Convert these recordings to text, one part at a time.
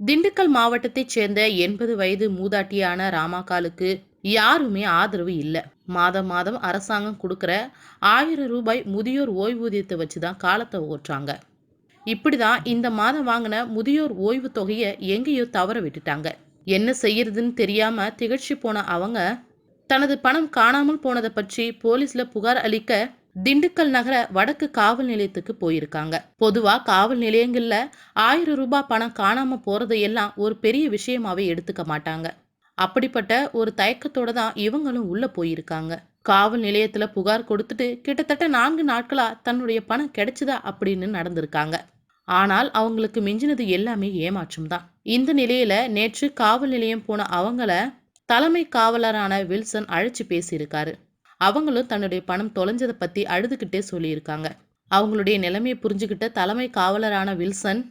திண்டுக்கல் மாவட்டத்தைச் சேர்ந்த எண்பது வயது மூதாட்டியான ராமாக்காலுக்கு யாருமே ஆதரவு இல்லை. மாதம் மாதம் அரசாங்கம் கொடுக்குற ஆயிரம் ரூபாய் முதியோர் ஓய்வூதியத்தை வச்சு தான் காலத்தை ஓட்டுறாங்க. இப்படி தான் இந்த மாதம் வாங்கின முதியோர் ஓய்வு தொகையை எங்கேயோ தவற விட்டுட்டாங்க. என்ன செய்யறதுன்னு தெரியாம திகழ்ச்சி போன அவங்க தனது பணம் காணாமல் போனதை பற்றி போலீஸ்ல புகார் அளிக்க திண்டுக்கல் நகர வடக்கு காவல் நிலையத்துக்கு போயிருக்காங்க. பொதுவா காவல் நிலையங்கள்ல ஆயிரம் ரூபாய் பணம் காணாம போறதையெல்லாம் ஒரு பெரிய விஷயமாவே எடுத்துக்க மாட்டாங்க. அப்படிப்பட்ட ஒரு தயக்கத்தோட தான் இவங்களும் உள்ள போயிருக்காங்க. காவல் நிலையத்துல புகார் கொடுத்துட்டு கிட்டத்தட்ட நான்கு நாட்களா தன்னுடைய பணம் கிடைச்சதா அப்படின்னு நடந்திருக்காங்க. ஆனால் அவங்களுக்கு மிஞ்சினது எல்லாமே ஏமாற்றம் தான். இந்த நிலையில நேற்று காவல் நிலையம் போன அவங்கள தலைமை காவலரான வில்சன் அழைச்சு பேசியிருக்காரு. அவங்களும் தன்னுடைய பணம் தொலைஞ்சதை பற்றி அழுதுகிட்டே சொல்லியிருக்காங்க. அவங்களுடைய நிலைமையை புரிஞ்சுக்கிட்ட தலைமை காவலரான வில்சன்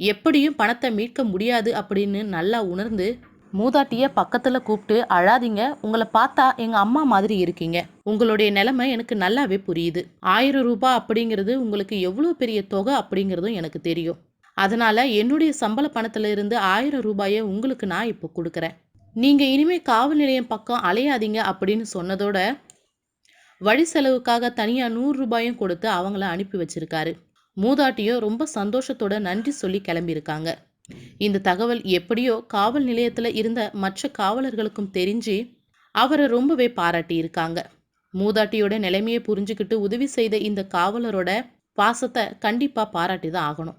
எப்படியும் பணத்தை மீட்க முடியாது அப்படின்னு நல்லா உணர்ந்து மூதாட்டிய பக்கத்தில் கூப்பிட்டு அழாதீங்க உங்களை பார்த்தா எங்கள் அம்மா மாதிரி இருக்கீங்க. உங்களுடைய நிலைமை எனக்கு நல்லாவே புரியுது. ஆயிரம் ரூபாய் அப்படிங்கிறது உங்களுக்கு எவ்வளோ பெரிய தொகை அப்படிங்கிறதும் எனக்கு தெரியும். அதனால் என்னுடைய சம்பள பணத்தில் இருந்து ஆயிரம் ரூபாயை உங்களுக்கு நான் இப்போ கொடுக்குறேன். நீங்கள் இனிமேல் காவல் நிலையம் பக்கம் அலையாதீங்க அப்படின்னு சொன்னதோட வழி செலவுக்காக தனியாக நூறு ரூபாயும் கொடுத்து அவங்கள அனுப்பி வச்சிருக்காரு. மூதாட்டியும் ரொம்ப சந்தோஷத்தோட நன்றி சொல்லி கிளம்பியிருக்காங்க. இந்த தகவல் எப்படியோ காவல் நிலையத்தில் இருந்த மற்ற காவலர்களுக்கும் தெரிஞ்சு அவரை ரொம்பவே பாராட்டியிருக்காங்க. மூதாட்டியோட நிலைமையை புரிஞ்சுக்கிட்டு உதவி செய்த இந்த காவலரோட பாசத்தை கண்டிப்பாக பாராட்டி தான் ஆகணும்.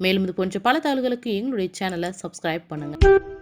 மேலும் இது போன்ற பல தகவல்களுக்கு எங்களுடைய சேனலை சப்ஸ்கிரைப் பண்ணுங்கள்